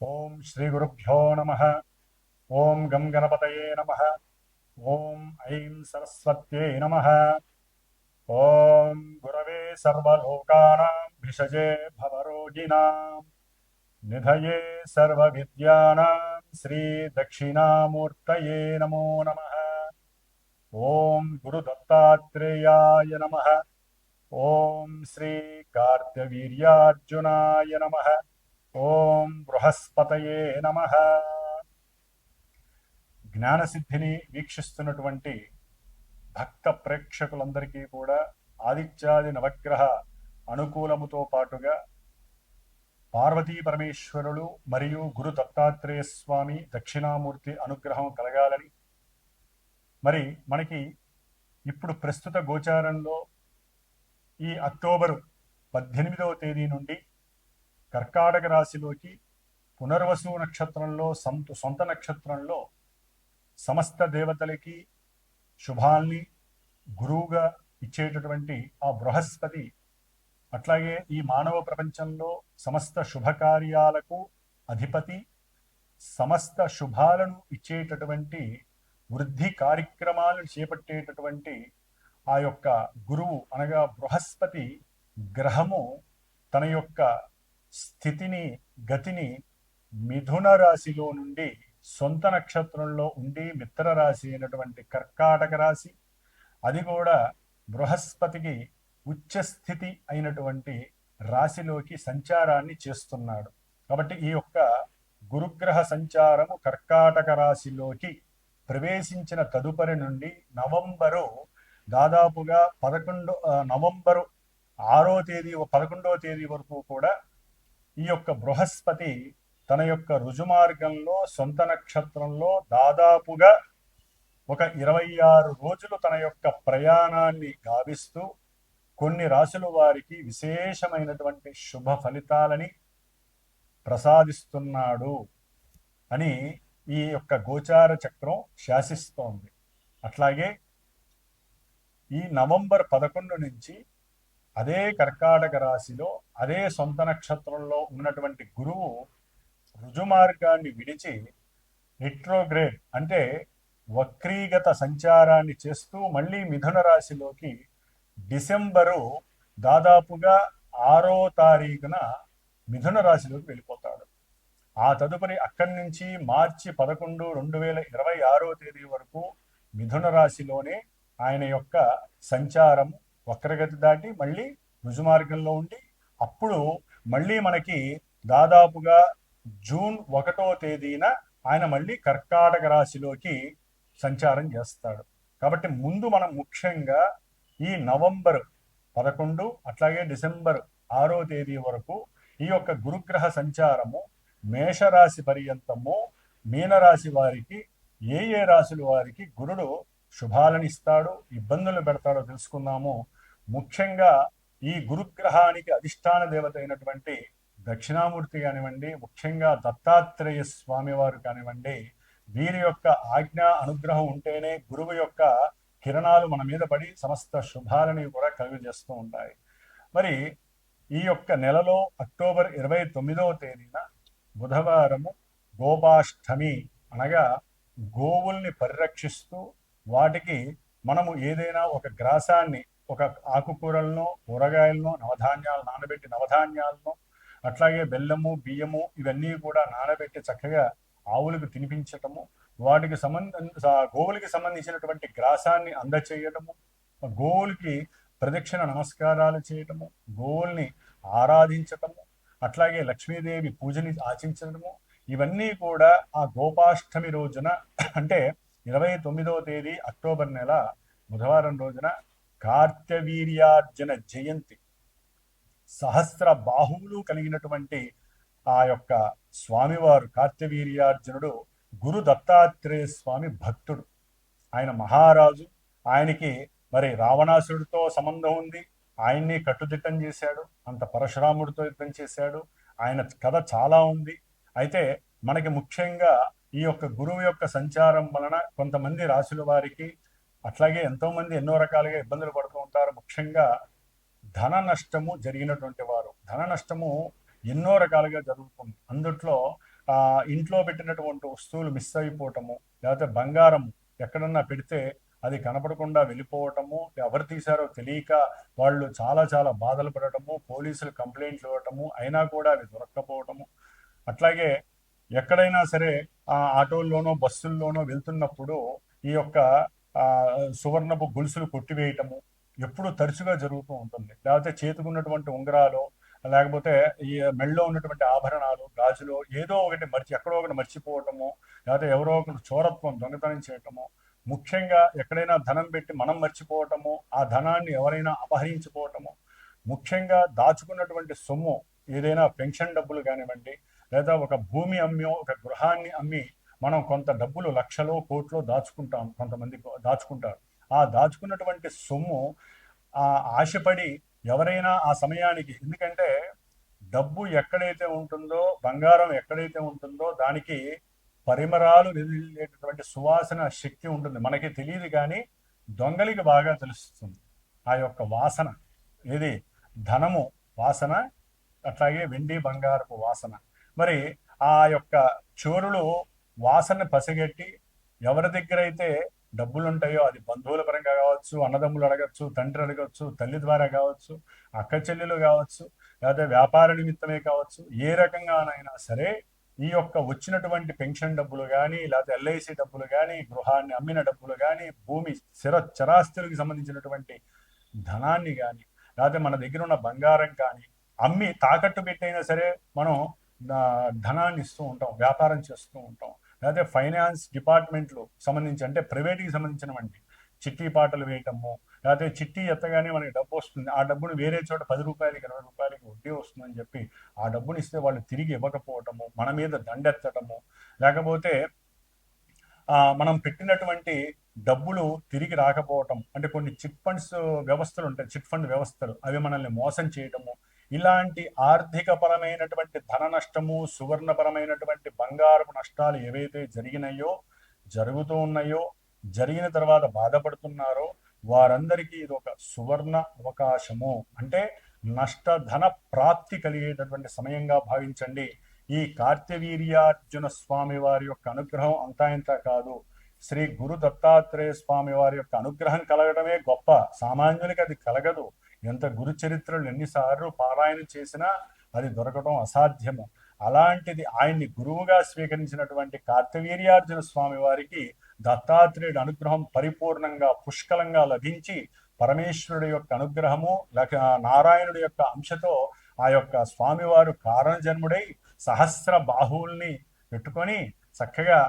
ఓం శ్రీ గురుభ్యో నమ ఓం గం గణపతయే నమ ఓం ఐం సరస్వత్యై నమ ఓం గురవే సర్వలోకానాం భిషజే భవరోగిణాం నిధయే సర్వవిద్యానాం శ్రీ దక్షిణామూర్తయే నమో నమ ఓం గురుదత్తాత్రేయాయ నమ ఓం శ్రీ కార్తవీర్యార్జునాయ నమ ఓం బృహస్పతయే నమ. జ్ఞానసిద్ధిని వీక్షిస్తున్నటువంటి భక్త ప్రేక్షకులందరికీ కూడా ఆదిత్యాది నవగ్రహ అనుకూలముతో పాటుగా పార్వతీ పరమేశ్వరులు మరియు గురు దత్తాత్రేయ స్వామి దక్షిణామూర్తి అనుగ్రహం కలగాలని మరి మనకి ఇప్పుడు ప్రస్తుత గోచారంలో ఈ అక్టోబరు పద్దెనిమిదవ తేదీ నుండి కర్కాటక రాశిలోకి పునర్వసు నక్షత్రంలో సంత సొంత నక్షత్రంలో సమస్త దేవతలకి శుభాల్ని గురువుగా ఇచ్చేటటువంటి ఆ బృహస్పతి అట్లాగే ఈ మానవ ప్రపంచంలో సమస్త శుభకార్యాలకు అధిపతి సమస్త శుభాలను ఇచ్చేటటువంటి వృద్ధి కార్యక్రమాలను చేపట్టేటటువంటి ఆ యొక్క గురువు అనగా బృహస్పతి గ్రహము తన యొక్క స్థితిని గతిని మిథున రాశిలో నుండి సొంత నక్షత్రంలో ఉండి మిత్ర రాశి అయినటువంటి కర్కాటక రాశి అది కూడా బృహస్పతికి ఉచ్చ స్థితి అయినటువంటి రాశిలోకి సంచారాన్ని చేస్తున్నాడు. కాబట్టి ఈ యొక్క గురుగ్రహ సంచారము కర్కాటక రాశిలోకి ప్రవేశించిన తదుపరి నుండి నవంబరు దాదాపుగా పదకొండు నవంబరు ఆరో తేదీ పదకొండవ తేదీ వరకు కూడా ఈ యొక్క బృహస్పతి తన యొక్క రుజుమార్గంలో సొంత నక్షత్రంలో దాదాపుగా ఒక ఇరవై ఆరు రోజులు తన యొక్క ప్రయాణాన్ని గావిస్తూ కొన్ని రాశుల వారికి విశేషమైనటువంటి శుభ ఫలితాలని ప్రసాదిస్తున్నాడు అని ఈ యొక్క గోచార చక్రం శాసిస్తోంది. అట్లాగే ఈ నవంబర్ పదకొండు నుంచి అదే కర్కాటక రాశిలో అదే సొంత నక్షత్రంలో ఉన్నటువంటి గురువు రుజుమార్గాన్ని విడిచి రిట్రోగ్రేడ్ అంటే వక్రీగత సంచారాన్ని చేస్తూ మళ్ళీ మిథున రాశిలోకి డిసెంబరు దాదాపుగా ఆరో తారీఖున మిథున రాశిలోకి వెళ్ళిపోతాడు. ఆ తదుపరి అక్కడి నుంచి మార్చి పదకొండు రెండు వేల ఇరవై ఆరో తేదీ వరకు మిథున రాశిలోనే ఆయన యొక్క సంచారం వక్రగతి దాటి మళ్ళీ రుజుమార్గంలో ఉండి అప్పుడు మళ్ళీ మనకి దాదాపుగా జూన్ ఒకటో తేదీన ఆయన మళ్ళీ కర్కాటక రాశిలోకి సంచారం చేస్తాడు. కాబట్టి ముందు మనం ముఖ్యంగా ఈ నవంబర్ పదకొండు అట్లాగే డిసెంబర్ ఆరో తేదీ వరకు ఈ యొక్క గురుగ్రహ సంచారము మేషరాశి పర్యంతము మీనరాశి వారికి ఏ ఏ రాశుల వారికి గురుడు శుభాలను ఇస్తాడు ఇబ్బందులు పెడతాడో తెలుసుకుందాము. ముఖ్యంగా ఈ గురుగ్రహానికి అధిష్టాన దేవత అయినటువంటి దక్షిణామూర్తి కానివ్వండి ముఖ్యంగా దత్తాత్రేయ స్వామివారు కానివ్వండి వీరి యొక్క ఆజ్ఞ అనుగ్రహం ఉంటేనే గురువు యొక్క కిరణాలు మన మీద పడి సమస్త శుభాలని కూడా కలుగజేస్తూ ఉంటాయి. మరి ఈ యొక్క నెలలో అక్టోబర్ ఇరవై తొమ్మిదవ తేదీన బుధవారము గోపాష్టమి అనగా గోవుల్ని పరిరక్షిస్తూ వాటికి మనము ఏదైనా ఒక గ్రాసాన్ని ఒక ఆకుకూరలను కూరగాయలను నవధాన్యాలు నానబెట్టి నవధాన్యాలను అట్లాగే బెల్లము బియ్యము ఇవన్నీ కూడా నానబెట్టి చక్కగా ఆవులకు తినిపించటము వాటికి సంబంధ గోవులకి సంబంధించినటువంటి గ్రాసాన్ని అందచేయటము గోవులకి ప్రదక్షిణ నమస్కారాలు చేయటము గోవుల్ని ఆరాధించటము అట్లాగే లక్ష్మీదేవి పూజని ఆచించడము ఇవన్నీ కూడా ఆ గోపాష్టమి రోజున అంటే ఇరవై తొమ్మిదవ తేదీ అక్టోబర్ నెల బుధవారం రోజున కార్తవీర్యార్జున జయంతి. సహస్ర బాహువులు కలిగినటువంటి ఆ యొక్క స్వామివారు కార్తవీర్యార్జునుడు గురు దత్తాత్రేయ స్వామి భక్తుడు. ఆయన మహారాజు. ఆయనకి మరి రావణాసుడితో సంబంధం ఉంది. ఆయన్ని కట్టుదిట్టం చేశాడు. అంత పరశురాముడితో యుద్ధం చేశాడు. ఆయన కథ చాలా ఉంది. అయితే మనకి ముఖ్యంగా ఈ యొక్క గురువు యొక్క సంచారం వలన కొంతమంది రాశుల వారికి అట్లాగే ఎంతో మంది ఎన్నో రకాలుగా ఇబ్బందులు పడుతూ ఉంటారు. ముఖ్యంగా ధన నష్టము జరిగినటువంటి వారు. ధన నష్టము ఎన్నో రకాలుగా జరుగుతుంది. అందుట్లో ఆ, ఇంట్లో పెట్టినటువంటి వస్తువులు మిస్ అయిపోవటము లేకపోతే బంగారం ఎక్కడన్నా పెడితే అది కనపడకుండా వెళ్ళిపోవటము ఎవరు తీశారో తెలియక వాళ్ళు చాలా చాలా బాధలు పడటము పోలీసులు కంప్లైంట్లు ఇవ్వటము అయినా కూడా అవి దొరక్కపోవటము. అట్లాగే ఎక్కడైనా సరే ఆ ఆటోల్లోనో బస్సుల్లోనో వెళ్తున్నప్పుడు ఈ యొక్క సువర్ణపు గొలుసులు కొట్టివేయటము ఎప్పుడు తరచుగా జరుగుతూ ఉంటుంది. లేకపోతే చేతుకున్నటువంటి ఉంగరాలు లేకపోతే ఈ మెళ్ళలో ఉన్నటువంటి ఆభరణాలు గాజులు ఏదో ఒకటి మర్చి ఎక్కడో ఒకటి మర్చిపోవటము లేకపోతే ఎవరో ఒకరు చోరత్వం దొంగతనం చేయటము ముఖ్యంగా ఎక్కడైనా ధనం పెట్టి మనం మర్చిపోవటము ఆ ధనాన్ని ఎవరైనా అపహరించుకోవటము ముఖ్యంగా దాచుకున్నటువంటి సొమ్ము ఏదైనా పెన్షన్ డబ్బులు కానివ్వండి లేదా ఒక భూమి అమ్మి ఒక గృహాన్ని అమ్మి మనం కొంత డబ్బులు లక్షలో కోట్లో దాచుకుంటాం కొంతమంది దాచుకుంటారు. ఆ దాచుకున్నటువంటి సొమ్ము ఆ ఆశపడి ఎవరైనా ఆ సమయానికి ఎందుకంటే డబ్బు ఎక్కడైతే ఉంటుందో బంగారం ఎక్కడైతే ఉంటుందో దానికి పరిమరాలు వెళ్ళేటటువంటి సువాసన శక్తి ఉంటుంది. మనకి తెలియదు కానీ దొంగలికి బాగా తెలుస్తుంది. ఆ యొక్క వాసన ఇది ధనము వాసన అట్లాగే వెండి బంగారపు వాసన. మరి ఆ యొక్క చోరులు వాసన పసిగట్టి ఎవరి దగ్గర అయితే డబ్బులు ఉంటాయో అది బంధువుల పరంగా కావచ్చు అన్నదమ్ములు అడగచ్చు తండ్రి అడగచ్చు తల్లి ద్వారా కావచ్చు అక్క చెల్లెలు కావచ్చు లేదా వ్యాపార నిమిత్తమే కావచ్చు ఏ రకంగానైనా సరే ఈ యొక్క వచ్చినటువంటి పెన్షన్ డబ్బులు కానీ లేకపోతే ఎల్ఐసి డబ్బులు కానీ గృహాన్ని అమ్మిన డబ్బులు కానీ భూమి స్థిర చరాస్తులకు సంబంధించినటువంటి ధనాన్ని కానీ లేకపోతే మన దగ్గర ఉన్న బంగారం కానీ అమ్మి తాకట్టు పెట్టైనా సరే మనం ధనాన్ని ఇస్తూ ఉంటాం వ్యాపారం చేస్తూ ఉంటాం. లేకపోతే ఫైనాన్స్ డిపార్ట్మెంట్లు సంబంధించి అంటే ప్రైవేట్కి సంబంధించినవంటి చిట్టి పాటలు వేయటము లేకపోతే చిట్టి ఎత్తగానే మనకి డబ్బు వస్తుంది. ఆ డబ్బును వేరే చోట పది రూపాయలకి ఇరవై రూపాయలకి వడ్డీ వస్తుందని చెప్పి ఆ డబ్బుని ఇస్తే వాళ్ళు తిరిగి ఇవ్వకపోవటము మన మీద దండెత్తటము లేకపోతే మనం పెట్టినటువంటి డబ్బులు తిరిగి రాకపోవటం అంటే కొన్ని చిట్ ఫండ్స్ వ్యవస్థలు ఉంటాయి. చిట్ ఫండ్ వ్యవస్థలు అవి మనల్ని మోసం చేయటము ఇలాంటి ఆర్థిక పరమైనటువంటి ధన నష్టము సువర్ణపరమైనటువంటి బంగారపు నష్టాలు ఏవైతే జరిగినాయో జరుగుతూ ఉన్నాయో జరిగిన తర్వాత బాధపడుతున్నారో వారందరికీ ఇది ఒక సువర్ణ అవకాశము. అంటే నష్టధన ప్రాప్తి కలిగేటటువంటి సమయంగా భావించండి. ఈ కార్తవీర్యార్జున స్వామి వారి యొక్క అనుగ్రహం అంతా ఇంత కాదు. శ్రీ గురు దత్తాత్రేయ స్వామి వారి యొక్క అనుగ్రహం కలగడమే గొప్ప. సామాన్యునికి అది కలగదు. ఎంత గురు చరిత్రలు ఎన్నిసార్లు పారాయణ చేసినా అది దొరకడం అసాధ్యము. అలాంటిది ఆయన్ని గురువుగా స్వీకరించినటువంటి కార్తవీర్యార్జున స్వామి వారికి దత్తాత్రేయుడు అనుగ్రహం పరిపూర్ణంగా పుష్కలంగా లభించి పరమేశ్వరుడి యొక్క అనుగ్రహము లేక నారాయణుడి యొక్క అంశతో ఆ యొక్క స్వామివారు కారణజన్ముడై సహస్ర బాహువుల్ని పెట్టుకొని చక్కగా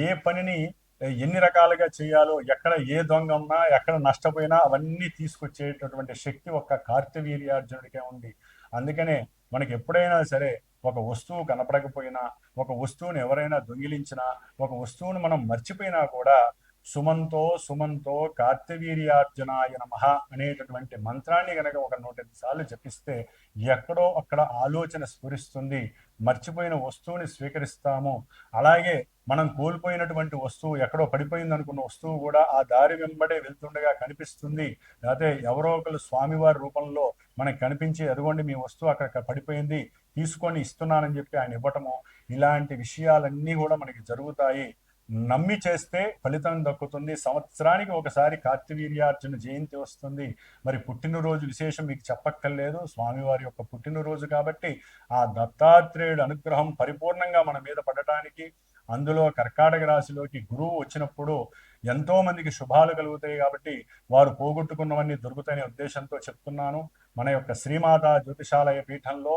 ఏ పనిని ఎన్ని రకాలుగా చేయాలో ఎక్కడ ఏ దొంగ ఉన్నా ఎక్కడ నష్టపోయినా అవన్నీ తీసుకొచ్చేటటువంటి శక్తి ఒక్క కార్తవీర్యార్జునుడికే ఉంది. అందుకనే మనకి ఎప్పుడైనా సరే ఒక వస్తువు కనపడకపోయినా ఒక వస్తువుని ఎవరైనా దొంగిలించినా ఒక వస్తువును మనం మర్చిపోయినా కూడా సుమంతో సుమంతో కార్తవీర్యార్జునాయ నమ అనేటటువంటి మంత్రాన్ని కనుక ఒక నూట సార్లు జపిస్తే ఎక్కడో అక్కడ ఆలోచన స్ఫురిస్తుంది. మర్చిపోయిన వస్తువుని స్వీకరిస్తాము. అలాగే మనం కోల్పోయినటువంటి వస్తువు ఎక్కడో పడిపోయింది అనుకున్న వస్తువు కూడా ఆ దారి వెంబడే వెళ్తుండగా కనిపిస్తుంది. లేకపోతే ఎవరో ఒకరు స్వామివారి రూపంలో మనకు కనిపించి అదిగోండి మీ వస్తువు అక్కడ పడిపోయింది తీసుకొని ఇస్తున్నానని చెప్పి ఆయన ఇవ్వటము ఇలాంటి విషయాలన్నీ కూడా మనకి జరుగుతాయి. నమ్మి చేస్తే ఫలితం దక్కుతుంది. సంవత్సరానికి ఒకసారి కార్తివీర్యార్జున జయంతి వస్తుంది. మరి పుట్టినరోజు విశేషం మీకు చెప్పక్కర్లేదు. స్వామివారి యొక్క పుట్టినరోజు కాబట్టి ఆ దత్తాత్రేయుడు అనుగ్రహం పరిపూర్ణంగా మన మీద పడటానికి అందులో కర్కాటక రాశిలోకి గురువు వచ్చినప్పుడు ఎంతో మందికి శుభాలు కలుగుతాయి కాబట్టి వారు పోగొట్టుకున్నవన్నీ దొరుకుతాయనే ఉద్దేశంతో చెప్తున్నాను. మన యొక్క శ్రీమాత జ్యోతిషాలయ పీఠంలో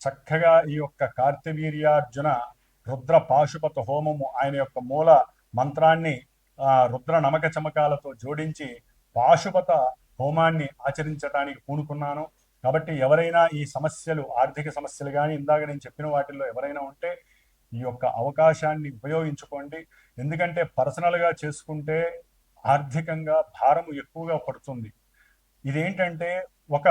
చక్కగా ఈ యొక్క కార్తవీర్యార్జున రుద్ర పాశుపత హోమము ఆయన యొక్క మూల మంత్రాన్ని రుద్ర నమక చమకాలతో జోడించి పాశుపత హోమాన్ని ఆచరించడానికి పూనుకున్నాను. కాబట్టి ఎవరైనా ఈ సమస్యలు ఆర్థిక సమస్యలు కానీ ఇందాక నేను చెప్పిన వాటిల్లో ఎవరైనా ఉంటే ఈ యొక్క అవకాశాన్ని ఉపయోగించుకోండి. ఎందుకంటే పర్సనల్గా చేసుకుంటే ఆర్థికంగా భారము ఎక్కువగా పడుతుంది. ఇదేంటంటే ఒక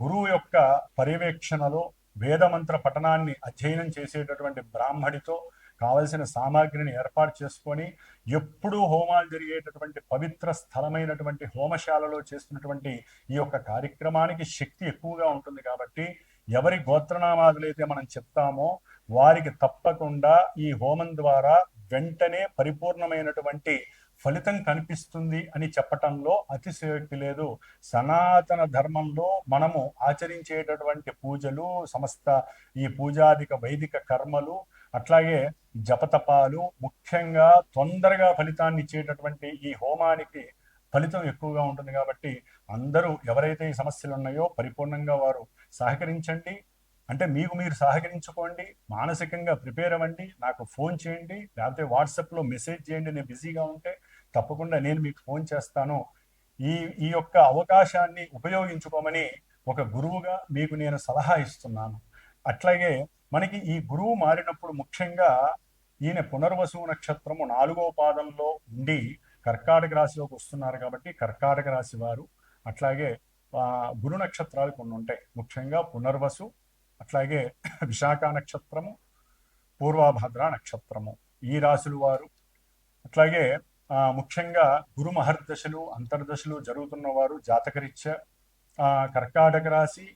గురువు యొక్క పర్యవేక్షణలో వేదమంత్ర పఠనాన్ని అధ్యయనం చేసేటటువంటి బ్రాహ్మడితో కావలసిన సామాగ్రిని ఏర్పాటు చేసుకొని ఎప్పుడూ హోమాలు జరిగేటటువంటి పవిత్ర స్థలమైనటువంటి హోమశాలలో చేస్తున్నటువంటి ఈ యొక్క కార్యక్రమానికి శక్తి ఎక్కువగా ఉంటుంది కాబట్టి ఎవరి గోత్రనామాదులైతే మనం చెప్తామో వారికి తప్పకుండా ఈ హోమం ద్వారా వెంటనే పరిపూర్ణమైనటువంటి ఫలితం కనిపిస్తుంది అని చెప్పటంలో అతిశయోక్తి లేదు. సనాతన ధర్మంలో మనము ఆచరించేటటువంటి పూజలు సమస్త ఈ పూజాదిక వైదిక కర్మలు అట్లాగే జపతపాలు ముఖ్యంగా తొందరగా ఫలితాన్ని ఇచ్చేటటువంటి ఈ హోమానికి ఫలితం ఎక్కువగా ఉంటుంది కాబట్టి అందరూ ఎవరైతే ఈ సమస్యలు ఉన్నాయో పరిపూర్ణంగా వారు సహకరించండి. అంటే మీకు మీరు సహకరించుకోండి మానసికంగా ప్రిపేర్ అవ్వండి నాకు ఫోన్ చేయండి లేకపోతే వాట్సాప్లో మెసేజ్ చేయండి నేను బిజీగా ఉంటే తప్పకుండా నేను మీకు ఫోన్ చేస్తాను. ఈ ఈ యొక్క అవకాశాన్ని ఉపయోగించుకోమని ఒక గురువుగా మీకు నేను సలహా ఇస్తున్నాను. అట్లాగే మనకి ఈ గురువు మారినప్పుడు ముఖ్యంగా ఈయన పునర్వసు నక్షత్రము నాలుగో పాదంలో ఉండి కర్కాటక రాశిలోకి వస్తున్నారు కాబట్టి కర్కాటక రాశి వారు అట్లాగే గురు నక్షత్రాలు కొన్ని ఉంటాయి. ముఖ్యంగా పునర్వసు అట్లాగే విశాఖ నక్షత్రము పూర్వభద్ర నక్షత్రము ఈ రాశులు వారు. అట్లాగే ముఖ్యంగా గురు మహర్దశలు అంతర్దశలు జరుగుతున్న వారు జాతకరీత్యా కర్కాటక రాశి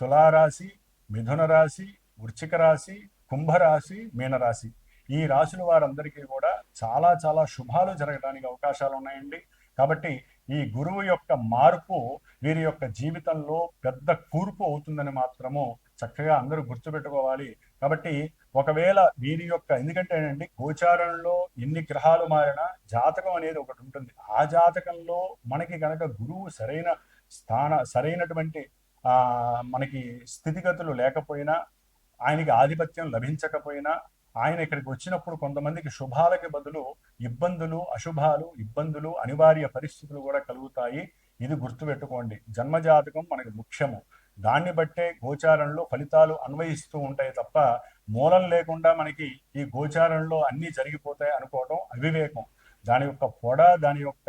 తులారాశి మిథున రాశి వృచ్చిక రాశి కుంభరాశి మీనరాశి ఈ రాశుల వారందరికీ కూడా చాలా చాలా శుభాలు జరగడానికి అవకాశాలు ఉన్నాయండి. కాబట్టి ఈ గురువు యొక్క మార్పు వీరి యొక్క జీవితంలో పెద్ద కూర్పు అవుతుందని మాత్రము చక్కగా అందరూ గుర్తుపెట్టుకోవాలి. కాబట్టి ఒకవేళ వీరి యొక్క ఎందుకంటే అండి గోచారంలో ఎన్ని గ్రహాలు మారినా జాతకం అనేది ఒకటి ఉంటుంది. ఆ జాతకంలో మనకి కనుక గురువు సరైన స్థాన సరైనటువంటి మనకి స్థితిగతులు లేకపోయినా ఆయనకి ఆధిపత్యం లభించకపోయినా ఆయన ఇక్కడికి వచ్చినప్పుడు కొంతమందికి శుభాలకి బదులు ఇబ్బందులు అశుభాలు ఇబ్బందులు అనివార్య పరిస్థితులు కూడా కలుగుతాయి. ఇది గుర్తుపెట్టుకోండి. జన్మజాతకం మనకి ముఖ్యము. దాన్ని బట్టే గోచారంలో ఫలితాలు అన్వయిస్తూ ఉంటాయి తప్ప మూలం లేకుండా మనకి ఈ గోచారంలో అన్నీ జరిగిపోతాయి అనుకోవడం అవివేకం. దాని యొక్క పొడ దాని యొక్క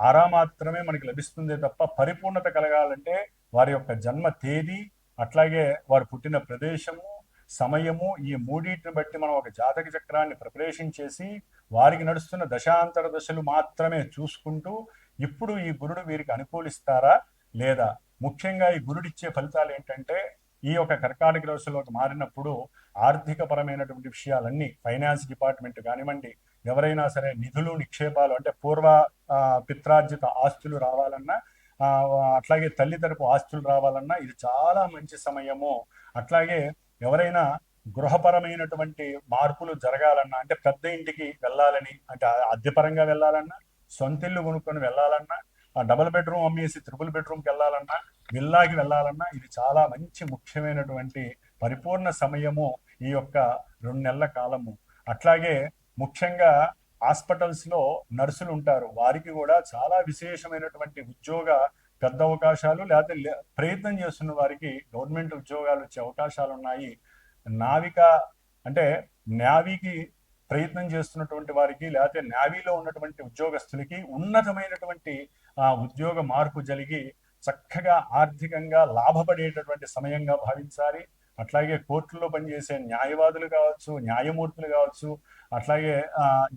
ఆరా మాత్రమే మనకి లభిస్తుంది తప్ప పరిపూర్ణత కలగాలంటే వారి యొక్క జన్మ తేదీ అట్లాగే వారు పుట్టిన ప్రదేశము సమయము ఈ మూడింటిని బట్టి మనం ఒక జాతక చక్రాన్ని ప్రిపరేషన్ చేసి వారికి నడుస్తున్న దశాంతర దశలు మాత్రమే చూసుకుంటూ ఇప్పుడు ఈ గురుడు వీరికి అనుకూలిస్తారా లేదా? ముఖ్యంగా ఈ గురుడిచ్చే ఫలితాలు ఏంటంటే ఈ యొక్క కర్కాటక రాశిలోకి మారినప్పుడు ఆర్థిక పరమైనటువంటి విషయాలన్నీ ఫైనాన్స్ డిపార్ట్మెంట్ కానివ్వండి ఎవరైనా సరే నిధులు నిక్షేపాలు అంటే పూర్వ పిత్రార్జిత ఆస్తులు రావాలన్నా అట్లాగే తల్లి తరపు ఆస్తులు రావాలన్నా ఇది చాలా మంచి సమయము. అట్లాగే ఎవరైనా గృహపరమైనటువంటి మార్పులు జరగాలన్నా అంటే పెద్ద ఇంటికి వెళ్ళాలని అంటే అద్దెపరంగా వెళ్ళాలన్నా సొంతిల్లు కొనుక్కొని వెళ్ళాలన్నా డబుల్ బెడ్రూమ్ అమ్మేసి త్రిపుల్ బెడ్రూమ్కి వెళ్ళాలన్నా విల్లాకి వెళ్ళాలన్నా ఇది చాలా మంచి ముఖ్యమైనటువంటి పరిపూర్ణ సమయము ఈ యొక్క రెండు నెలల కాలము. అట్లాగే ముఖ్యంగా హాస్పిటల్స్లో నర్సులు ఉంటారు. వారికి కూడా చాలా విశేషమైనటువంటి ఉద్యోగ పెద్ద అవకాశాలు లేకపోతే ప్రయత్నం చేస్తున్న వారికి గవర్నమెంట్ ఉద్యోగాలు వచ్చే అవకాశాలు ఉన్నాయి నావిక అంటే నావీకి ప్రయత్నం చేస్తున్నటువంటి వారికి లేకపోతే నావీలో ఉన్నటువంటి ఉద్యోగస్తులకి ఉన్నతమైనటువంటి ఆ ఉద్యోగ మార్పు జరిగి చక్కగా ఆర్థికంగా లాభపడేటటువంటి సమయంగా భావించాలి. అట్లాగే కోర్టుల్లో పనిచేసే న్యాయవాదులు కావచ్చు న్యాయమూర్తులు కావచ్చు అట్లాగే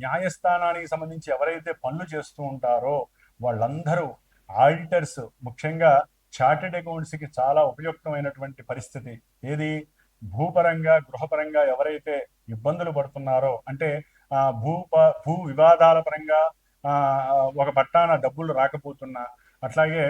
న్యాయస్థానానికి సంబంధించి ఎవరైతే పనులు చేస్తూ ఉంటారో వాళ్ళందరూ ఆడిటర్స్ ముఖ్యంగా చార్టెడ్ అకౌంట్స్కి చాలా ఉపయుక్తమైనటువంటి పరిస్థితి. ఏది? భూపరంగా గృహపరంగా ఎవరైతే ఇబ్బందులు పడుతున్నారో అంటే భూ భూ వివాదాల పరంగా ఒక పట్టాన డబ్బులు రాకపోతున్నా అట్లాగే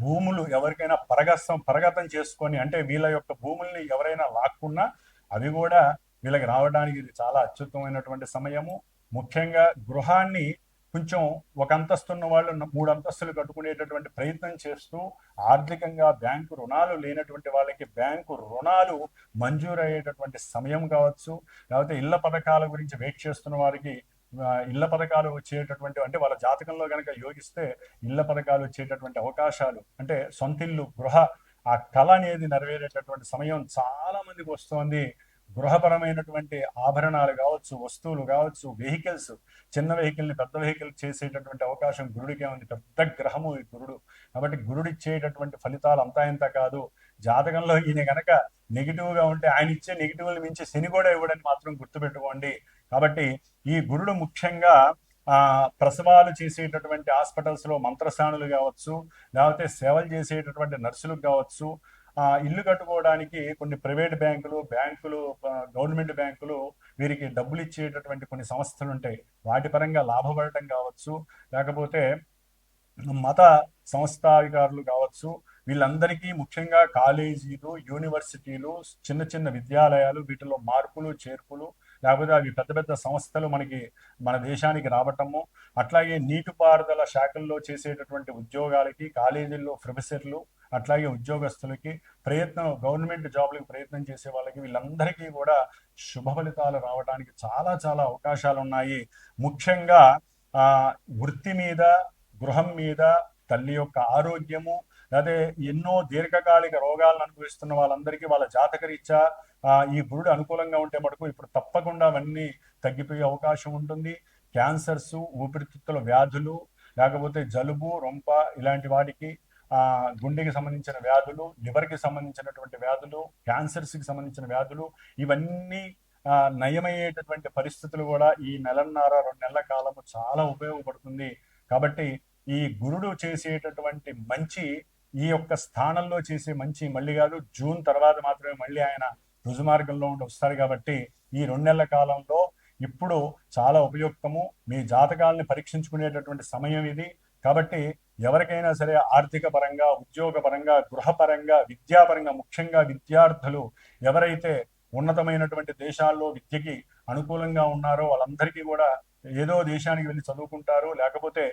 భూములు ఎవరికైనా పరగస్తం పరగతం చేసుకొని అంటే వీళ్ళ యొక్క భూముల్ని ఎవరైనా లాక్కున్నా అవి కూడా వీళ్ళకి రావడానికి ఇది చాలా అత్యుత్తమైనటువంటి సమయము. ముఖ్యంగా గృహాన్ని కొంచెం ఒక అంతస్తున్న వాళ్ళు మూడు అంతస్తులు కట్టుకునేటటువంటి ప్రయత్నం చేస్తూ ఆర్థికంగా బ్యాంకు రుణాలు లేనటువంటి వాళ్ళకి బ్యాంకు రుణాలు మంజూరు అయ్యేటటువంటి సమయం కావచ్చు. లేకపోతే ఇళ్ళ పథకాల గురించి వెయిట్ చేస్తున్న వారికి ఇళ్ళ పథకాలు వచ్చేటటువంటి అంటే వాళ్ళ జాతకంలో కనుక యోగిస్తే ఇళ్ళ పథకాలు వచ్చేటటువంటి అవకాశాలు అంటే సొంతిల్లు గృహ ఆ కళ అనేది నెరవేరేటటువంటి సమయం చాలా మందికి వస్తోంది. గృహపరమైనటువంటి ఆభరణాలు కావచ్చు వస్తువులు కావచ్చు వెహికల్స్ చిన్న వెహికల్ని పెద్ద వెహికల్ చేసేటటువంటి అవకాశం గురుడికే ఉంది. పెద్ద గ్రహము ఈ గురుడు. కాబట్టి గురుడు ఇచ్చేటటువంటి ఫలితాలు అంతా ఇంత కాదు. జాతకంలో ఈయన కనుక నెగిటివ్గా ఉంటే ఆయన ఇచ్చే నెగిటివ్ని మించి శని కూడా ఇవ్వడని మాత్రం గుర్తుపెట్టుకోండి. కాబట్టి ఈ గురుడు ముఖ్యంగా ఆ ప్రసవాలు చేసేటటువంటి హాస్పిటల్స్లో మంత్రస్థానులు కావచ్చు లేకపోతే సేవలు చేసేటటువంటి నర్సులు కావచ్చు ఆ, ఇల్లు కట్టుకోవడానికి కొన్ని ప్రైవేట్ బ్యాంకులు బ్యాంకులు గవర్నమెంట్ బ్యాంకులు వీరికి డబ్బులు ఇచ్చేటటువంటి కొన్ని సంస్థలు ఉంటాయి. వాటి పరంగా లాభపడటం కావచ్చు లేకపోతే మత సంస్థాధికారులు కావచ్చు వీళ్ళందరికీ ముఖ్యంగా కాలేజీలు యూనివర్సిటీలు చిన్న చిన్న విద్యాలయాలు వీటిలో మార్పులు చేర్పులు లేకపోతే అవి పెద్ద పెద్ద సంస్థలు మనకి మన దేశానికి రావటము అట్లాగే నీటిపారుదల శాఖల్లో చేసేటటువంటి ఉద్యోగాలకి కాలేజీల్లో ప్రొఫెసర్లు అట్లాగే ఉద్యోగస్తులకి ప్రయత్నం గవర్నమెంట్ జాబ్లకు ప్రయత్నం చేసే వాళ్ళకి వీళ్ళందరికీ కూడా శుభ ఫలితాలు రావడానికి చాలా చాలా అవకాశాలు ఉన్నాయి ముఖ్యంగా వృత్తి మీద గృహం మీద తల్లి యొక్క ఆరోగ్యము అదే ఎన్నో దీర్ఘకాలిక రోగాలను అనుభవిస్తున్న వాళ్ళందరికీ వాళ్ళ జాతకరీత్యా ఆ, ఈ గురుడు అనుకూలంగా ఉంటే మటుకు ఇప్పుడు తప్పకుండా అవన్నీ తగ్గిపోయే అవకాశం ఉంటుంది. క్యాన్సర్స్ ఊపిరితిత్తుల వ్యాధులు లేకపోతే జలుబు రొంప ఇలాంటి వాటికి ఆ గుండెకి సంబంధించిన వ్యాధులు లివర్కి సంబంధించినటువంటి వ్యాధులు క్యాన్సర్స్కి సంబంధించిన వ్యాధులు ఇవన్నీ ఆ, నయమయ్యేటటువంటి పరిస్థితులు కూడా ఈ నెలన్నర రెండు నెలల కాలము చాలా ఉపయోగపడుతుంది. కాబట్టి ఈ గురుడు చేసేటటువంటి మంచి ఈ యొక్క స్థానంలో చేసే మంచి మళ్ళీ కాదు జూన్ తర్వాత మాత్రమే మళ్ళీ ఆయన రుజుమార్గంలో ఉండి వస్తారు కాబట్టి ఈ రెండు నెలల కాలంలో ఇప్పుడు చాలా ఉపయుక్తము. మీ జాతకాలని పరీక్షించుకునేటటువంటి సమయం ఇది. కాబట్టి ఎవరికైనా సరే ఆర్థిక పరంగా ఉద్యోగ పరంగా గృహపరంగా విద్యాపరంగా ముఖ్యంగా విద్యార్థులు ఎవరైతే ఉన్నతమైనటువంటి దేశాల్లో విద్యకి అనుకూలంగా ఉన్నారో వాళ్ళందరికీ కూడా ఏదో దేశానికి వెళ్ళి చదువుకుంటారు. లేకపోతే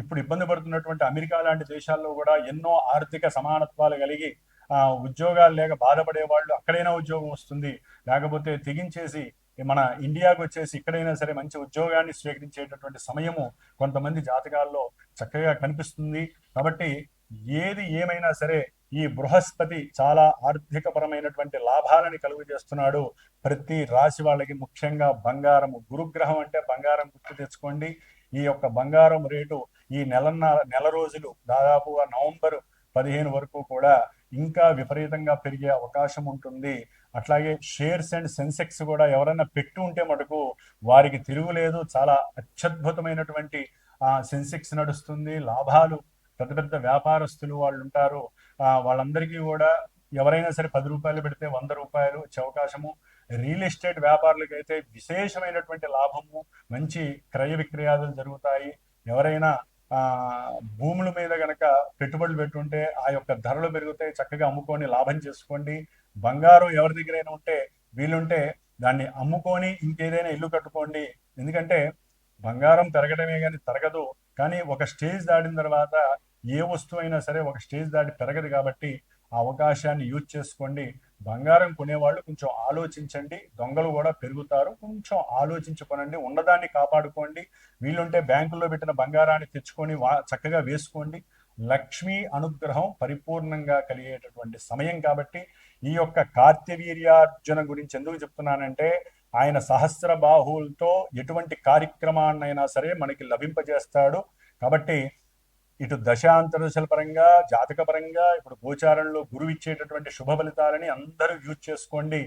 ఇప్పుడు ఇబ్బంది పడుతున్నటువంటి అమెరికా లాంటి దేశాల్లో కూడా ఎన్నో ఆర్థిక సమానత్వాలు కలిగి ఉద్యోగాలు లేక బాధపడే వాళ్ళు అక్కడైనా ఉద్యోగం వస్తుంది. లేకపోతే తెగించేసి మన ఇండియాకు వచ్చేసి ఇక్కడైనా సరే మంచి ఉద్యోగాన్ని స్వీకరించేటటువంటి సమయము కొంతమంది జాతకాల్లో చక్కగా కనిపిస్తుంది. కాబట్టి ఏది ఏమైనా సరే ఈ బృహస్పతి చాలా ఆర్థికపరమైనటువంటి లాభాలని కలుగు చేస్తున్నాడు. ప్రతి రాశి వాళ్ళకి ముఖ్యంగా బంగారము గురుగ్రహం అంటే బంగారం గుర్తు తెచ్చుకోండి. ఈ యొక్క బంగారం రేటు ఈ నెలన్నర నెల రోజులు దాదాపుగా నవంబర్ పదిహేను వరకు కూడా ఇంకా విపరీతంగా పెరిగే అవకాశం ఉంటుంది. అట్లాగే షేర్స్ అండ్ సెన్సెక్స్ కూడా ఎవరైనా పెట్టి ఉంటే మటుకు వారికి తిరుగులేదు చాలా అత్యద్భుతమైనటువంటి సెన్సెక్స్ నడుస్తుంది. లాభాలు పెద్ద పెద్ద వ్యాపారస్తులు వాళ్ళు ఉంటారు. వాళ్ళందరికీ కూడా ఎవరైనా సరే పది రూపాయలు పెడితే వంద రూపాయలు వచ్చే అవకాశము రియల్ ఎస్టేట్ వ్యాపారులకు అయితే విశేషమైనటువంటి లాభము మంచి క్రయ విక్రయాలు జరుగుతాయి. ఎవరైనా భూముల మీద గనక పెట్టుబడులు పెట్టుంటే ఆ యొక్క ధరలు పెరుగుతాయి చక్కగా అమ్ముకొని లాభం చేసుకోండి. బంగారం ఎవరి దగ్గరైనా ఉంటే వీలుంటే దాన్ని అమ్ముకొని ఇంకేదైనా ఇల్లు కట్టుకోండి. ఎందుకంటే బంగారం పెరగడమే కానీ తరగదు కానీ ఒక స్టేజ్ దాటిన తర్వాత ఏ వస్తువు అయినా సరే ఒక స్టేజ్ దాటి పెరగదు కాబట్టి ఆ అవకాశాన్ని యూజ్ చేసుకోండి. బంగారం కొనేవాళ్ళు కొంచెం ఆలోచించండి. దొంగలు కూడా పెరుగుతారు. కొంచెం ఆలోచించుకోనండి. ఉన్నదాన్ని కాపాడుకోండి. వీలుంటే బ్యాంకుల్లో పెట్టిన బంగారాన్ని తెచ్చుకొని వా చక్కగా వేసుకోండి. లక్ష్మీ అనుగ్రహం పరిపూర్ణంగా కలిగేటటువంటి సమయం కాబట్టి ఈ యొక్క కార్తవీర్యార్జున గురించి ఎందుకు చెప్తున్నానంటే ఆయన సహస్ర బాహువులతో ఎటువంటి కార్యక్రమాన్నైనా సరే మనకి లభింపజేస్తాడు. కాబట్టి ఇటు దశాంతరదశల పరంగా జాతక పరంగా ఇప్పుడు గోచారంలో గురువు ఇచ్చేటటువంటి శుభ ఫలితాలని అందరూ యూజ్ చేసుకోండి.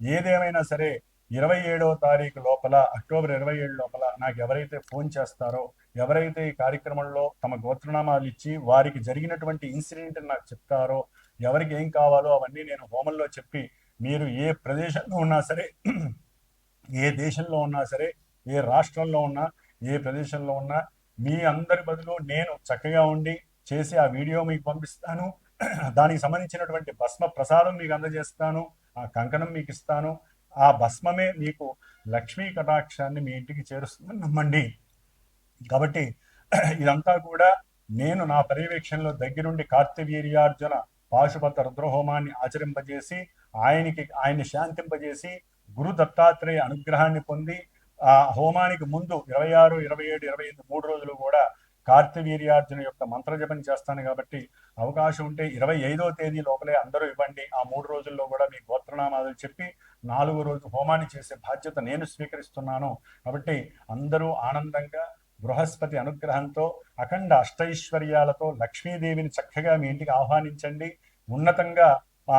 ఏదేమైనా సరే ఇరవై ఏడవ తారీఖు లోపల అక్టోబర్ ఇరవై ఏడు లోపల నాకు ఎవరైతే ఫోన్ చేస్తారో ఎవరైతే ఈ కార్యక్రమంలో తమ గోత్రనామాలు ఇచ్చి వారికి జరిగినటువంటి ఇన్సిడెంట్ నాకు చెప్తారో ఎవరికి ఏం కావాలో అవన్నీ నేను హోమంలో చెప్పి మీరు ఏ ప్రదేశంలో ఉన్నా సరే ఏ దేశంలో ఉన్నా సరే ఏ రాష్ట్రంలో ఉన్నా ఏ ప్రదేశంలో ఉన్నా మీ అందరి బదులు నేను చక్కగా ఉండి చేసి ఆ వీడియో మీకు పంపిస్తాను. దానికి సంబంధించినటువంటి భస్మ ప్రసాదం మీకు అందజేస్తాను. ఆ కంకణం మీకు ఇస్తాను. ఆ భస్మమే మీకు లక్ష్మీ కటాక్షాన్ని మీ ఇంటికి చేరుస్తుందని నమ్మండి. కాబట్టి ఇదంతా కూడా నేను నా పర్యవేక్షణలో దగ్గరుండి కార్తవీర్యార్జున పాశుపత రుద్రహోమాన్ని ఆచరింపజేసి ఆయనకి ఆయన్ని శాంతింపజేసి గురు దత్తాత్రేయ అనుగ్రహాన్ని పొంది ఆ హోమానికి ముందు ఇరవై ఆరు ఇరవై ఏడు ఇరవై ఎనిమిది మూడు రోజులు కూడా కార్తవీర్యార్జున యొక్క మంత్రజపం చేస్తాను కాబట్టి అవకాశం ఉంటే ఇరవై ఐదో తేదీ లోపలే అందరూ ఇవ్వండి. ఆ మూడు రోజుల్లో కూడా మీ గోత్రనామాలు చెప్పి నాలుగో రోజు హోమాన్ని చేసే బాధ్యత నేను స్వీకరిస్తున్నాను. కాబట్టి అందరూ ఆనందంగా బృహస్పతి అనుగ్రహంతో అఖండ అష్టైశ్వర్యాలతో లక్ష్మీదేవిని చక్కగా మీ ఇంటికి ఆహ్వానించండి. ఉన్నతంగా ఆ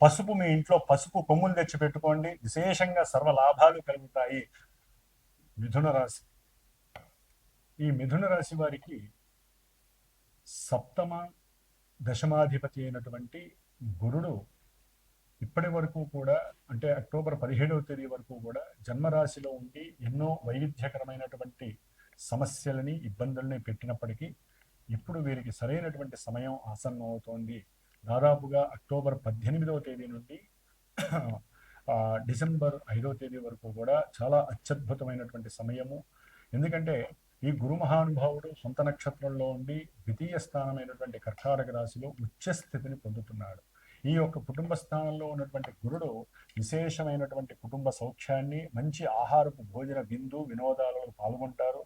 పసుపు మీ ఇంట్లో పసుపు కొమ్ములు తెచ్చి పెట్టుకోండి విశేషంగా సర్వ లాభాలు కలుగుతాయి. మిథున రాశి. ఈ మిథున రాశి వారికి సప్తమ దశమాధిపతి అయినటువంటి గురుడు ఇప్పటి వరకు కూడా అంటే అక్టోబర్ పదిహేడవ తేదీ వరకు కూడా జన్మరాశిలో ఉండి ఎన్నో వైవిధ్యకరమైనటువంటి సమస్యలని ఇబ్బందుల్ని పెట్టినప్పటికీ ఇప్పుడు వీరికి సరైనటువంటి సమయం ఆసన్నం అవుతోంది దాదాపుగా అక్టోబర్ పద్దెనిమిదవ తేదీ నుండి డిసెంబర్ ఐదవ తేదీ వరకు కూడా చాలా అత్యద్భుతమైనటువంటి సమయము. ఎందుకంటే ఈ గురు మహానుభావుడు సొంత నక్షత్రంలో ఉండి ద్వితీయ స్థానమైనటువంటి కర్కాటక రాశిలో ఉచ్చస్థితిని పొందుతున్నాడు. ఈ యొక్క కుటుంబ స్థానంలో ఉన్నటువంటి గురుడు విశేషమైనటువంటి కుటుంబ సౌఖ్యాన్ని మంచి ఆహారపు భోజన విందు వినోదాలలో పాల్గొంటారు.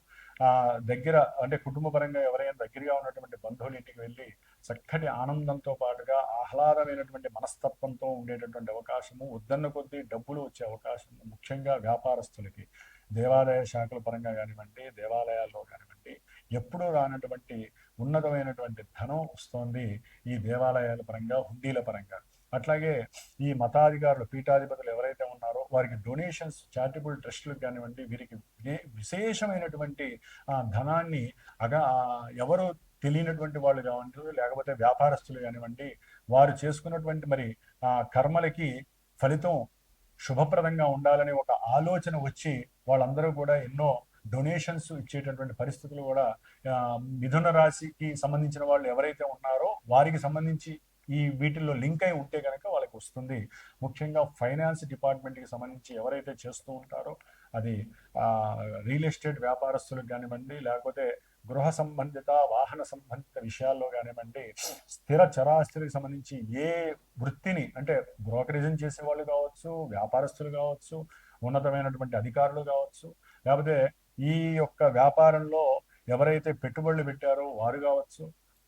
దగ్గర అంటే కుటుంబపరంగా ఎవరైనా దగ్గరగా ఉన్నటువంటి బంధువుల ఇంటికి వెళ్ళి చక్కటి ఆనందంతో పాటుగా ఆహ్లాదమైనటువంటి మనస్తత్వంతో ఉండేటటువంటి అవకాశము వద్దన్న కొద్దీ డబ్బులు వచ్చే అవకాశం ముఖ్యంగా వ్యాపారస్తులకి. దేవాలయ శాఖల పరంగా కానివ్వండి దేవాలయాల్లో కానివ్వండి ఎప్పుడూ రానటువంటి ఉన్నతమైనటువంటి ధనం వస్తోంది ఈ దేవాలయాల పరంగా హుండీల పరంగా. అట్లాగే ఈ మతాధికారులు పీఠాధిపతులు ఎవరైతే ఉన్నారో వారికి డొనేషన్స్ చారిటబుల్ ట్రస్టులకు కానివ్వండి వీరికి విశేషమైనటువంటి ధనాన్ని అగా ఎవరు తెలియనటువంటి వాళ్ళు కావంటారు లేకపోతే వ్యాపారస్తులు కానివ్వండి వారు చేసుకున్నటువంటి మరి కర్మలకి ఫలితం శుభప్రదంగా ఉండాలని ఒక ఆలోచన వచ్చి వాళ్ళందరూ కూడా ఎన్నో డొనేషన్స్ ఇచ్చేటటువంటి పరిస్థితులు కూడా మిథున రాశికి సంబంధించిన వాళ్ళు ఎవరైతే ఉన్నారో వారికి సంబంధించి ఈ వీటిల్లో లింక్ అయి ఉంటే కనుక వాళ్ళకి వస్తుంది. ముఖ్యంగా ఫైనాన్స్ డిపార్ట్మెంట్కి సంబంధించి ఎవరైతే చేస్తూ ఉంటారో అది రియల్ ఎస్టేట్ వ్యాపారస్తులకు కానివ్వండి లేకపోతే గృహ సంబంధిత వాహన సంబంధిత విషయాల్లో కానివ్వండి స్థిర చరాస్తులకు సంబంధించి ఏ వృత్తిని అంటే బ్రోకరేజం చేసే వాళ్ళు కావచ్చు వ్యాపారస్తులు కావచ్చు ఉన్నతమైనటువంటి అధికారులు కావచ్చు లేకపోతే ఈ యొక్క వ్యాపారంలో ఎవరైతే పెట్టుబడులు పెట్టారో వారు కావచ్చు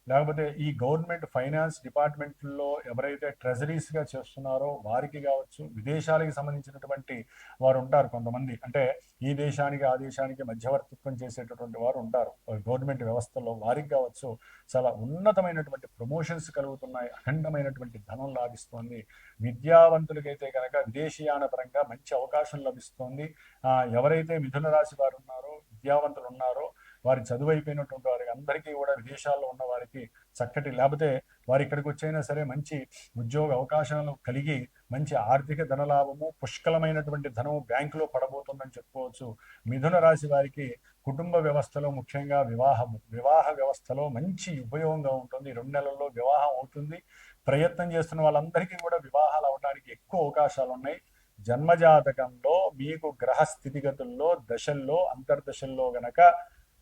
లేకపోతే ఈ గవర్నమెంట్ ఫైనాన్స్ డిపార్ట్మెంట్లో ఎవరైతే ట్రెజరీస్గా చేస్తున్నారో వారికి కావచ్చు విదేశాలకు సంబంధించినటువంటి వారు ఉంటారు కొంతమంది. అంటే ఈ దేశానికి ఆ దేశానికి మధ్యవర్తిత్వం చేసేటటువంటి వారు ఉంటారు. గవర్నమెంట్ వ్యవస్థలో వారికి కావచ్చు చాలా ఉన్నతమైనటువంటి ప్రమోషన్స్ కలుగుతున్నాయి. అఖండమైనటువంటి ధనం లాభిస్తోంది. విద్యావంతులకైతే కనుక విదేశీయాన పరంగా మంచి అవకాశం లభిస్తోంది. ఎవరైతే మిథున రాశి వారు ఉన్నారో విద్యావంతులు ఉన్నారో వారి చదువు అయిపోయినటువంటి వారికి అందరికీ కూడా విదేశాల్లో ఉన్న వారికి చక్కటి లేకపోతే వారు ఇక్కడికి వచ్చైనా సరే మంచి ఉద్యోగ అవకాశాలు కలిగి మంచి ఆర్థిక ధనలాభము పుష్కలమైనటువంటి ధనము బ్యాంకులో పడబోతుందని చెప్పుకోవచ్చు. మిథున రాశి వారికి కుటుంబ వ్యవస్థలో ముఖ్యంగా వివాహము వివాహ వ్యవస్థలో మంచి ఉపయోగంగా ఉంటుంది. రెండు నెలల్లో వివాహం అవుతుంది. ప్రయత్నం చేస్తున్న వాళ్ళందరికీ కూడా వివాహాలు అవడానికి ఎక్కువ అవకాశాలు ఉన్నాయి. జన్మజాతకంలో మీకు గ్రహ స్థితిగతుల్లో దశల్లో అంతర్దశల్లో గనక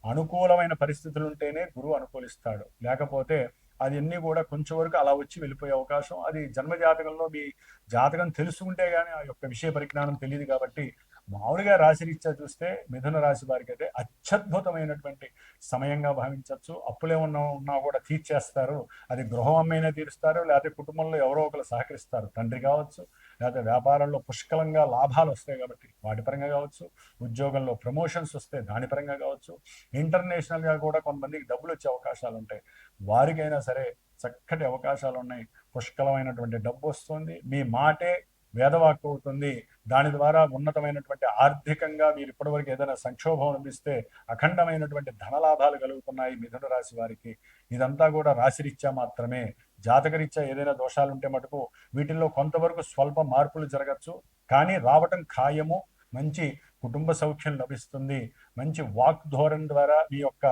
అనుకూలమైన పరిస్థితులు ఉంటేనే గురువు అనుకూలిస్తాడు. లేకపోతే అది అన్ని కూడా కొంచెం వరకు అలా వచ్చి వెళ్ళిపోయే అవకాశం అది జన్మ జాతకంలో మీ జాతకం తెలుసుకుంటే గానీ ఆ యొక్క విషయ పరిజ్ఞానం తెలియదు కాబట్టి మామూలుగా రాశిరీత్యా చూస్తే మిథున రాశి వారికి అయితే అత్యద్భుతమైనటువంటి సమయంగా భావించవచ్చు అప్పులే ఉన్న ఉన్నా కూడా తీర్చేస్తారు. అది గృహం అమ్మైనా తీరుస్తారు. లేకపోతే కుటుంబంలో ఎవరో ఒకరు సహకరిస్తారు. తండ్రి కావచ్చు లేకపోతే వ్యాపారంలో పుష్కలంగా లాభాలు వస్తాయి కాబట్టి వాటి పరంగా కావచ్చు ఉద్యోగంలో ప్రమోషన్స్ వస్తే దాని పరంగా కావచ్చు ఇంటర్నేషనల్గా కూడా కొంతమందికి డబ్బులు వచ్చే అవకాశాలు ఉంటాయి. వారికైనా సరే చక్కటి అవకాశాలు ఉన్నాయి. పుష్కలమైనటువంటి డబ్బు వస్తుంది. మీ మాటే వేదవాక్కు అవుతుంది. దాని ద్వారా ఉన్నతమైనటువంటి ఆర్థికంగా మీరు ఇప్పటివరకు ఏదైనా సంక్షోభం అనిపిస్తే అఖండమైనటువంటి ధనలాభాలు కలుగుతున్నాయి. మిథున రాశి వారికి. ఇదంతా కూడా రాశిరీత్యా మాత్రమే. జాతకరీత్యా ఏదైనా దోషాలు ఉంటే మటుకు వీటిల్లో కొంతవరకు స్వల్ప మార్పులు జరగచ్చు. కానీ రావటం ఖాయము. మంచి కుటుంబ సౌఖ్యం లభిస్తుంది. మంచి వాక్ ధోరణి ద్వారా మీ యొక్క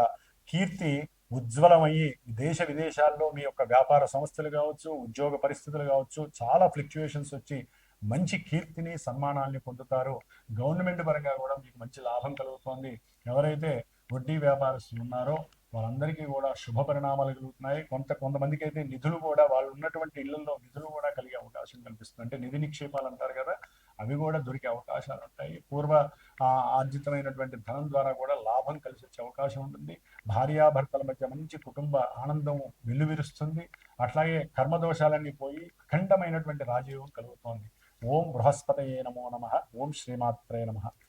కీర్తి ఉజ్వలమయ్యి దేశ విదేశాల్లో మీ యొక్క వ్యాపార సంస్థలు కావచ్చు ఉద్యోగ పరిస్థితులు కావచ్చు చాలా ఫ్లిక్చువేషన్స్ వచ్చి మంచి కీర్తిని సన్మానాల్ని పొందుతారు. గవర్నమెంట్ పరంగా కూడా మీకు మంచి లాభం కలుగుతోంది. ఎవరైతే వడ్డీ వ్యాపారస్తులు ఉన్నారో వాళ్ళందరికీ కూడా శుభ పరిణామాలు కలుగుతున్నాయి. కొంత కొంతమందికి అయితే నిధులు కూడా వాళ్ళు ఉన్నటువంటి ఇళ్ళలో నిధులు కూడా కలిగే అవకాశం కల్పిస్తుంది అంటే నిధి నిక్షేపాలు అంటారు కదా అవి కూడా దొరికే అవకాశాలు ఉంటాయి. పూర్వ ఆర్జితమైనటువంటి ధనం ద్వారా కూడా లాభం కలిసి వచ్చే అవకాశం ఉంటుంది. భార్యాభర్తల మధ్య మంచి కుటుంబ ఆనందం వెల్లువిరుస్తుంది. అట్లాగే కర్మదోషాలన్నీ పోయి అఖండమైనటువంటి రాజయోగం కలుగుతోంది. ఓం బృహస్పతయే నమో నమ. ఓం శ్రీమాత్రే నమ.